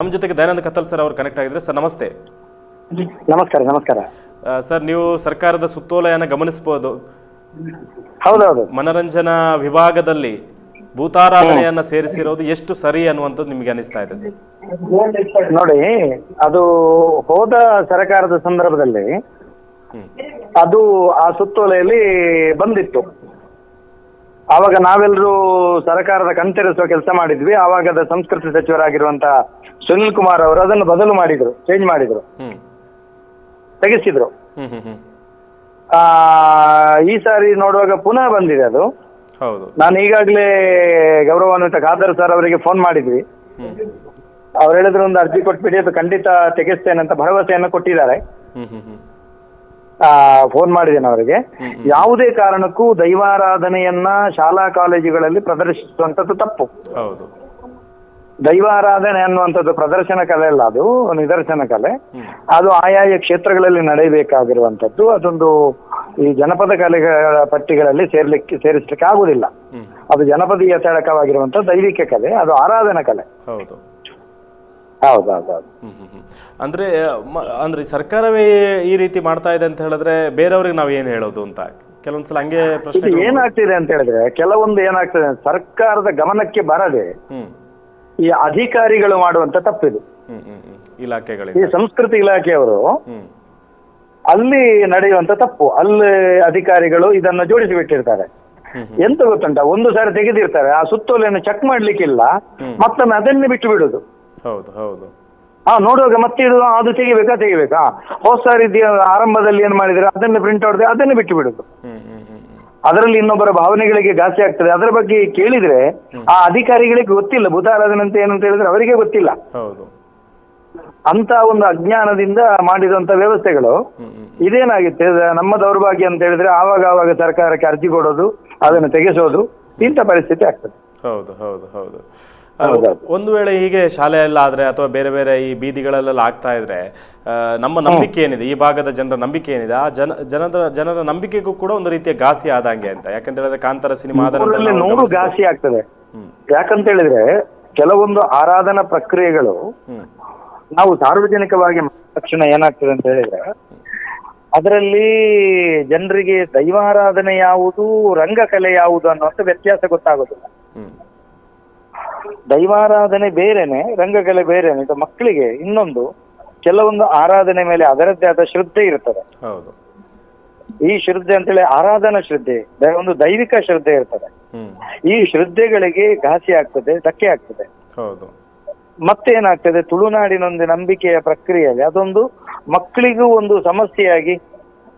ನಮ್ಮ ಜೊತೆಗೆ ದಯಾನಂದ ಕತ್ತಲ್ ಸರ್ ಅವರು ಕನೆಕ್ಟ್ ಆಗಿದ್ರೆ ಸರ್ ನಮಸ್ತೆ. ನಮಸ್ಕಾರ ನಮಸ್ಕಾರ. ಸರ್ ನೀವು ಸರ್ಕಾರದ ಸುತ್ತೋಲೆಯನ್ನು ಗಮನಿಸಬಹುದು ಹೌದೌದು. ಮನರಂಜನಾ ವಿಭಾಗದಲ್ಲಿ ಭೂತಾರಾಧನೆಯನ್ನ ಸೇರಿಸಿರೋದು ಎಷ್ಟು ಸರಿ ಅನ್ನುವಂಥದ್ದು ನಿಮಗೆ ಅನಿಸ್ತಾ ಇದೆ ಸರ್? ನೋಡಿ ಅದು ಹೋದ ಸರ್ಕಾರದ ಸಂದರ್ಭದಲ್ಲಿ ಅದು ಆ ಸುತ್ತೋಲೆಯಲ್ಲಿ ಬಂದಿತ್ತು. ಆವಾಗ ನಾವೆಲ್ಲರೂ ಸರ್ಕಾರದ ಕಣ್ತೆರೆಸುವ ಕೆಲಸ ಮಾಡಿದ್ವಿ. ಆವಾಗದ ಸಂಸ್ಕೃತಿ ಸಚಿವರಾಗಿರುವಂತಹ ಸುನಿಲ್ ಕುಮಾರ್ ಅವರು ಅದನ್ನು ಬದಲು ಮಾಡಿದ್ರು ಚೇಂಜ್ ಮಾಡಿದ್ರು. ತೆಗೆಸಿದ್ರು. ಆ ಈ ಸಾರಿ ನೋಡುವಾಗ ಪುನಃ ಬಂದಿದೆ ಅದು. ನಾನು ಈಗಾಗಲೇ ಗೌರವಾನ್ವಿತ ಖಾದರ್ ಸರ್ ಅವರಿಗೆ ಫೋನ್ ಮಾಡಿದ್ವಿ. ಅವ್ರು ಹೇಳಿದ್ರು ಒಂದು ಅರ್ಜಿ ಕೊಟ್ಬಿಡಿ ಅದು ಖಂಡಿತ ತೆಗೆಸ್ತೇನೆ ಅಂತ ಭರವಸೆಯನ್ನು ಕೊಟ್ಟಿದ್ದಾರೆ. ಹ್ಮ್ ಹ್ಮ್ ಹ್ಮ್. ಫೋನ್ ಮಾಡಿದ್ದೇನೆ ಅವರಿಗೆ. ಯಾವುದೇ ಕಾರಣಕ್ಕೂ ದೈವಾರಾಧನೆಯನ್ನ ಶಾಲಾ ಕಾಲೇಜುಗಳಲ್ಲಿ ಪ್ರದರ್ಶಿಸುವಂತದ್ದು ತಪ್ಪು. ಹೌದು. ದೈವಾರಾಧನೆ ಅನ್ನುವಂಥದ್ದು ಪ್ರದರ್ಶನ ಕಲೆ ಅಲ್ಲ ಅದು ನಿದರ್ಶನ ಕಲೆ. ಅದು ಆಯಾಯ ಕ್ಷೇತ್ರಗಳಲ್ಲಿ ನಡೆಯಬೇಕಾಗಿರುವಂತದ್ದು ಅದೊಂದು ಈ ಜನಪದ ಕಲೆಗಳ ಪಟ್ಟಿಗಳಲ್ಲಿ ಸೇರ್ಲಿಕ್ಕೆ ಸೇರಿಸ್ಲಿಕ್ಕೆ ಆಗುದಿಲ್ಲ ಅದು ಜನಪದೀಯ ತಳಕವಾಗಿರುವಂತ ದೈವಿಕ ಕಲೆ ಅದು ಆರಾಧನಾ ಕಲೆ. ಹೌದು ಹೌದು ಹ್ಮ್ ಹ್ಮ್ ಹ್ಮ್. ಅಂದ್ರೆ ಮ- ಅಂದ್ರೆ ಸರ್ಕಾರವೇ ಈ ರೀತಿ ಮಾಡ್ತಾ ಇದೆ ಅಂತ ಹೇಳಿದ್ರೆ ಬೇರೆಯವ್ರಿಗೆ ನಾವು ಏನು ಹೇಳೋದು ಅಂತ? ಕೆಲವೊಂದ್ಸಲ ಹಂಗೆ ಪ್ರಶ್ನೆ ಏನಾಗ್ತಿದೆ ಅಂತ ಹೇಳಿದ್ರೆ ಕೆಲವೊಂದು ಏನಾಗ್ತದೆ ಸರ್ಕಾರದ ಗಮನಕ್ಕೆ ಬರದೆ ಹ್ಮ್. ಈ ಅಧಿಕಾರಿಗಳು ಮಾಡುವಂತ ತಪ್ಪಿದು. ಹ್ಮ್ ಹ್ಮ್ ಹ್ಮ್. ಈ ಇಲಾಖೆಗಳಿಂದ ಸಂಸ್ಕೃತಿ ಇಲಾಖೆಯವರು ಹ್ಮ್. ಅಲ್ಲಿ ನಡೆಯುವಂತ ತಪ್ಪು. ಅಲ್ಲಿ ಅಧಿಕಾರಿಗಳು ಇದನ್ನ ಜೋಡಿಸಿ ಬಿಟ್ಟಿರ್ತಾರೆ ಹ್ಮ್. ಎಂತ ಗೊತ್ತುಂಟ? ಒಂದು ಸಾರಿ ತೆಗೆದಿರ್ತಾರೆ. ಆ ಸುತ್ತೋಲೆಯನ್ನು ಚೆಕ್ ಮಾಡ್ಲಿಕ್ಕಿಲ್ಲ. ಮತ್ತೊಮ್ಮೆ ಅದನ್ನೇ ಬಿಟ್ಟು ಬಿಡುದು. ಹೌದು ಹೌದು. ಆ ನೋಡುವಾಗ ಮತ್ತೆ ಇದು ಅದು ತೆಗಿಬೇಕಾ ತೆಗಿಬೇಕಾ? ಹೊಸ ರೀತಿಯ ಆರಂಭದಲ್ಲಿ ಏನ್ ಮಾಡಿದ್ರೆ ಅದನ್ನ ಪ್ರಿಂಟ್ ಹೊಡೆದ್ರೆ ಅದನ್ನೇ ಬಿಟ್ಟು ಬಿಡುದು. ಅದರಲ್ಲಿ ಇನ್ನೊಬ್ಬರ ಭಾವನೆಗಳಿಗೆ ಘಾಸಿ ಆಗ್ತದೆ. ಅದರ ಬಗ್ಗೆ ಕೇಳಿದ್ರೆ ಆ ಅಧಿಕಾರಿಗಳಿಗೆ ಗೊತ್ತಿಲ್ಲ. ಭೂತಾರಾಧನಂತ ಅಂತ ಏನಂತ ಹೇಳಿದ್ರೆ ಅವರಿಗೆ ಗೊತ್ತಿಲ್ಲ. ಹೌದು. ಅಂತ ಒಂದು ಅಜ್ಞಾನದಿಂದ ಮಾಡಿದಂತ ವ್ಯವಸ್ಥೆಗಳು. ಇದೇನಾಗಿತ್ತು? ಇದು ನಮ್ಮ ದೌರ್ಭಾಗ್ಯ ಅಂತ ಹೇಳಿದ್ರೆ ಆವಾಗ ಆವಾಗ ಸರ್ಕಾರಕ್ಕೆ ಅರ್ಜಿ ಕೊಡೋದು ಅದನ್ನು ತೆಗೆಸೋದು ಇಂಥ ಪರಿಸ್ಥಿತಿ ಆಗ್ತದೆ. ಹೌದು ಹೌದು ಹೌದು. ಒಂದು ವೇಳೆ ಹೀಗೆ ಶಾಲೆಯಲ್ಲ ಆದ್ರೆ ಅಥವಾ ಬೇರೆ ಬೇರೆ ಈ ಬೀದಿಗಳಲ್ಲೆಲ್ಲ ಆಗ್ತಾ ಇದ್ರೆ ಆ, ನಮ್ಮ ನಂಬಿಕೆ ಏನಿದೆ? ಈ ಭಾಗದ ಜನರ ನಂಬಿಕೆ ಏನಿದೆ? ಆ ಜನ ಜನರ ಜನರ ನಂಬಿಕೆಗೂ ಕೂಡ ಒಂದು ರೀತಿಯ ಘಾಸಿ ಆದಂಗೆ ಅಂತ. ಯಾಕಂತ ಹೇಳಿದ್ರೆ ಕಾಂತಾರ ಸಿನಿಮಾ ನೂರು ಘಾಸಿ ಆಗ್ತದೆ. ಯಾಕಂತ ಹೇಳಿದ್ರೆ ಕೆಲವೊಂದು ಆರಾಧನಾ ಪ್ರಕ್ರಿಯೆಗಳು ನಾವು ಸಾರ್ವಜನಿಕವಾಗಿ ತಕ್ಷಣ ಏನಾಗ್ತದೆ ಅಂತ ಹೇಳಿದ್ರೆ ಅದರಲ್ಲಿ ಜನರಿಗೆ ದೈವಾರಾಧನೆ ಯಾವುದು ರಂಗಕಲೆ ಯಾವುದು ಅನ್ನುವಂಥ ವ್ಯತ್ಯಾಸ ಗೊತ್ತಾಗೋದಿಲ್ಲ. ಹ್ಮ್. ದೈವಾರಾಧನೆ ಬೇರೆನೆ ರಂಗಕಲೆ ಬೇರೆನೆ. ಇದು ಮಕ್ಕಳಿಗೆ ಇನ್ನೊಂದು ಕೆಲವೊಂದು ಆರಾಧನೆ ಮೇಲೆ ಅದರದ್ದೇ ಆದ ಶ್ರದ್ಧೆ ಇರ್ತದೆ. ಹೌದು. ಈ ಶ್ರದ್ಧೆ ಅಂತೇಳಿ ಆರಾಧನಾ ಶ್ರದ್ಧೆ ದ- ಒಂದು ದೈವಿಕ ಶ್ರದ್ಧೆ ಇರ್ತದೆ. ಹ್ಮ್. ಈ ಶ್ರದ್ಧೆಗಳಿಗೆ ಘಾಸಿ ಆಗ್ತದೆ ಧಕ್ಕೆ ಆಗ್ತದೆ. ಹೌದು. ಮತ್ತೆ ಏನಾಗ್ತದೆ ತುಳುನಾಡಿನೊಂದು ನಂಬಿಕೆಯ ಪ್ರಕ್ರಿಯೆಯಲ್ಲಿ ಅದೊಂದು ಮಕ್ಕಳಿಗೂ ಒಂದು ಸಮಸ್ಯೆಯಾಗಿ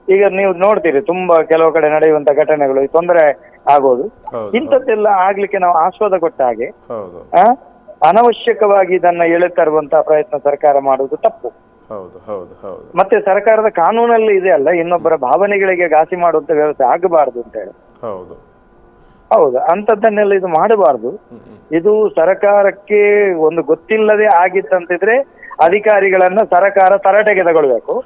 ಈಗ ನೀವು ನೋಡ್ತೀರಿ ತುಂಬಾ ಕೆಲವು ಕಡೆ ನಡೆಯುವಂತ ಘಟನೆಗಳು ಈ ತೊಂದರೆ ಆಗೋದು. ಇಂಥದ್ದೆಲ್ಲ ಆಗ್ಲಿಕ್ಕೆ ನಾವು ಆಸ್ವಾದ ಕೊಟ್ಟ ಹಾಗೆ. ಅನವಶ್ಯಕವಾಗಿ ಇದನ್ನ ಎಳೆತರುವಂತಹ ಪ್ರಯತ್ನ ಸರ್ಕಾರ ಮಾಡುವುದು ತಪ್ಪು. ಮತ್ತೆ ಸರ್ಕಾರದ ಕಾನೂನಲ್ಲಿ ಇದೆ ಅಲ್ಲ ಇನ್ನೊಬ್ಬರ ಭಾವನೆಗಳಿಗೆ ಘಾಸಿ ಮಾಡುವಂತ ವ್ಯವಸ್ಥೆ ಆಗಬಾರದು ಅಂತ ಹೇಳಿ. ಹೌದು. ಹೌದು ಅಂತದ್ದನ್ನೆಲ್ಲ ಇದು ಮಾಡಬಾರದು. ಇದು ಸರ್ಕಾರಕ್ಕೆ ಒಂದು ಗೊತ್ತಿಲ್ಲದೆ ಆಗಿತ್ತಂತಿದ್ರೆ ಅಧಿಕಾರಿಗಳನ್ನ ಸರ್ಕಾರ ತರಾಟೆಗೆ ತಗೊಳ್ಬೇಕು.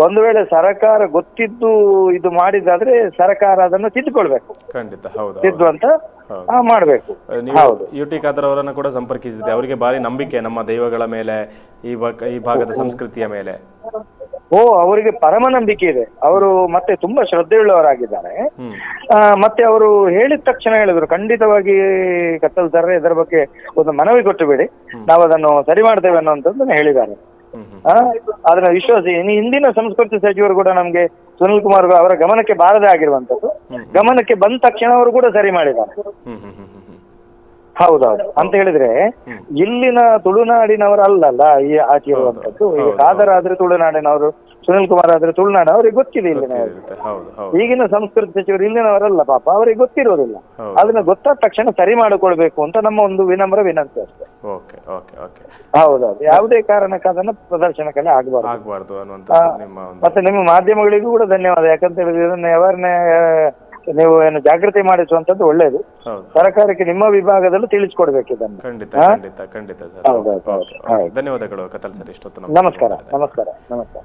ಒಂದು ವೇಳೆ ಸರಕಾರ ಗೊತ್ತಿದ್ದು ಇದು ಮಾಡಿದಾದ್ರೆ ಸರಕಾರ ಅದನ್ನು ತಿದ್ದುಕೊಳ್ಬೇಕು. ಖಂಡಿತ ಹೌದು ತಿದ್ದು ಅಂತ. ಆ, ಮಾಡ್ಬೇಕು. ನೀವು. ಯು ಟಿ ಖಾದರ್ ಅವರನ್ನು ಕೂಡ ಸಂಪರ್ಕಿಸಿದ್ದೆ ಅವರಿಗೆ ಭಾರಿ ನಂಬಿಕೆ ನಮ್ಮ ದೈವಗಳ ಮೇಲೆ ಈ ಭಾಗ ಈ ಭಾಗದ ಸಂಸ್ಕೃತಿಯ ಮೇಲೆ. ಓ ಅವರಿಗೆ ಪರಮ ನಂಬಿಕೆ ಇದೆ. ಅವರು ಮತ್ತೆ ತುಂಬಾ ಶ್ರದ್ಧೆಯುಳ್ಳವರಾಗಿದ್ದಾರೆ. ಹ್ಮ್. ಆ, ಮತ್ತೆ ಅವರು ಹೇಳಿದ ತಕ್ಷಣ ಹೇಳಿದ್ರು ಖಂಡಿತವಾಗಿ ಕತ್ತಲ್ ಸರ್ ಇದರ ಬಗ್ಗೆ ಒಂದು ಮನವಿ ಕೊಟ್ಟು ಬಿಡಿ. ನಾವು ಅದನ್ನು ಸರಿ ಮಾಡ್ತೇವೆ ಅನ್ನುವಂಥದ್ದನ್ನು ಹೇಳಿದ್ದಾರೆ. ಅದನ್ನ ವಿಶ್ವಾಸಿ ಇನ್ನು ಹಿಂದಿನ ಸಂಸ್ಕೃತಿ ಸಚಿವರು ಕೂಡ ನಮ್ಗೆ ಸುನಿಲ್ ಕುಮಾರ್ ಅವರ ಗಮನಕ್ಕೆ ಬಾರದೇ ಆಗಿರುವಂತದ್ದು ಗಮನಕ್ಕೆ ಬಂದ ತಕ್ಷಣ ಅವರು ಕೂಡ ಸರಿ ಮಾಡಿದ್ದಾರೆ. ಹೌದೌದು. ಅಂತ ಹೇಳಿದ್ರೆ ಇಲ್ಲಿನ ತುಳುನಾಡಿನವರು ಅಲ್ಲಲ್ಲ ಈ ಆಚೆ ಇರುವಂತದ್ದು ಈಗ ಕಾದರಾದ್ರೆ ತುಳುನಾಡಿನವರು ಸುನಿಲ್ ಕುಮಾರ್ ಆದ್ರೆ ತುಳುನಾಡು ಅವ್ರಿಗೆ ಗೊತ್ತಿದೆ ಇಲ್ಲಿನ ಈಗಿನ ಸಂಸ್ಕೃತಿ ಸಚಿವರು ಇಲ್ಲಿನವರಲ್ಲ ಪಾಪ ಅವರಿಗೆ ಗೊತ್ತಿರೋದಿಲ್ಲ. ಅದನ್ನ ಗೊತ್ತಾದ ತಕ್ಷಣ ಸರಿ ಮಾಡಿಕೊಳ್ಬೇಕು ಅಂತ ನಮ್ಮ ಒಂದು ವಿನಮ್ರ ವಿನಂತಿ ಅಷ್ಟೇ. ಹೌದೌದು ಯಾವುದೇ ಕಾರಣಕ್ಕೆ ಅದನ್ನ ಪ್ರದರ್ಶನಕ್ಕೆಲ್ಲ ಆಗಬಾರ್ದು. ಮತ್ತೆ ನಿಮ್ಮ ಮಾಧ್ಯಮಗಳಿಗೂ ಕೂಡ ಧನ್ಯವಾದ. ಯಾಕಂತ ಹೇಳಿದ್ರೆ ಇದನ್ನ ಅವರನ್ನೇ ನೀವು ಏನು ಜಾಗೃತಿ ಮಾಡಿಸುವಂತದ್ದು ಒಳ್ಳೇದು. ಸರ್ಕಾರಕ್ಕೆ ನಿಮ್ಮ ವಿಭಾಗದಲ್ಲೂ ತಿಳಿಸ್ಕೊಡ್ಬೇಕು ಇದನ್ನು. ಖಂಡಿತ ಖಂಡಿತ ಖಂಡಿತ. ಧನ್ಯವಾದಗಳು ಕತಲ್ ಸರ್ ಇಷ್ಟೊತ್ತು ನಮಸ್ಕಾರ ನಮಸ್ಕಾರ ನಮಸ್ಕಾರ.